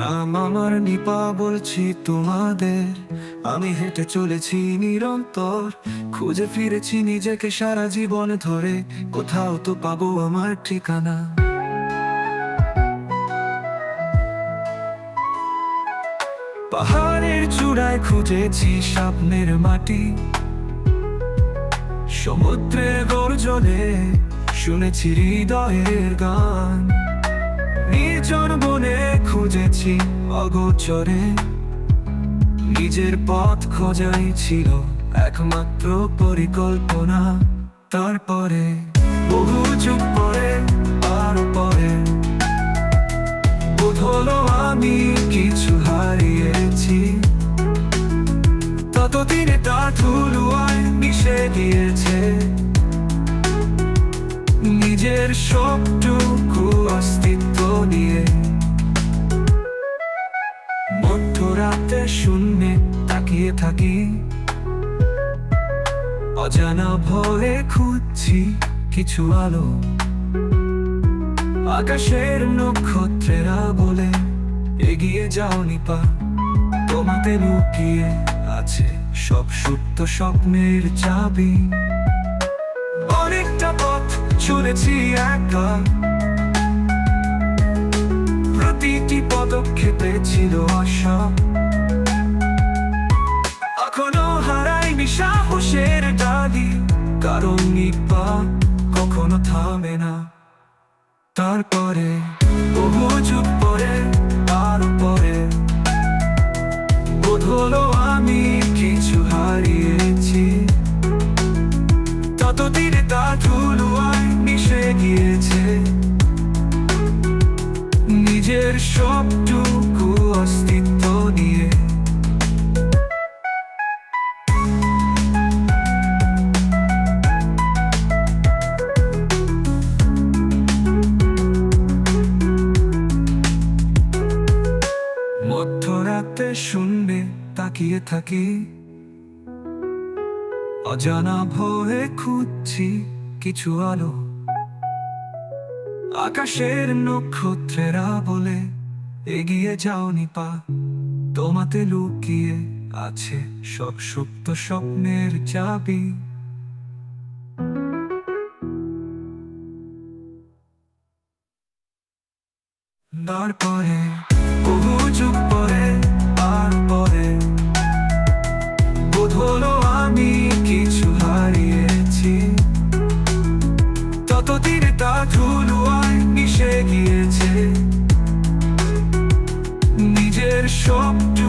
আমার। নিপা বলছি তোমাদের। আমি হেঁটে চলেছি নিরন্তর। খুঁজে ফিরেছি নিজেকে সারা জীবন ধরে। কোথাও তো পাবো আমার ঠিকানা। পাহাড়ের চূড়ায় খুঁজেছি স্বপ্নের মাটি। সমুদ্রে গর্জনে শুনেছি হৃদয়ের গান। খুঁজেছি অগোচরে। নিজের পথ খোঁজাই ছিল একমাত্র পরিকল্পনা। তারপরে বহু যুগ পরে, আরও পরে। হলো আমি কিছু হারিয়েছি। ততদিনে তা ধুলুয়ায় মিশে গিয়েছে। নিজের সবটুকু অস্তিত্ব নিয়ে। মধ্যরাতে শূন্যে তাকিয়ে থাকি। অজানা ভয়ে খুঁজছি কিছু আলো। আকাশের নক্ষত্রেরা বলে এগিয়ে যাও নিপা তোমাতে লুকিয়ে আছে সব সুপ্ত স্বপ্নের চাবি। অনেকটা পথ চলেছি একা। প্রতিটি পদক্ষেপে ছিল আশা। কারণ নিপা কখনো থামে না। তারপরে, বহু যুগ পরে আর পরে বোধ হলো আমি কিছু হারিয়েছি। ততদিনে তা ধুলুয়ায় মিশে গিয়েছে। নিজের সবটুকু অস্তিত্ব মধ্যরাতে শুনবে তাকিয়ে থাকি। অজানা ভয়ে খুঁজছি কিছু আলো। আকাশের নক্ষত্রেরা বলে এগিয়ে যাও নিপা তোমাতে লুকিয়ে আছে সব সুপ্ত স্বপ্নের চাবি। তারপরে বহু যুগ ততদিনে তা ঝুলুয়ায় মিশে গিয়েছে? নিজের সবটুকু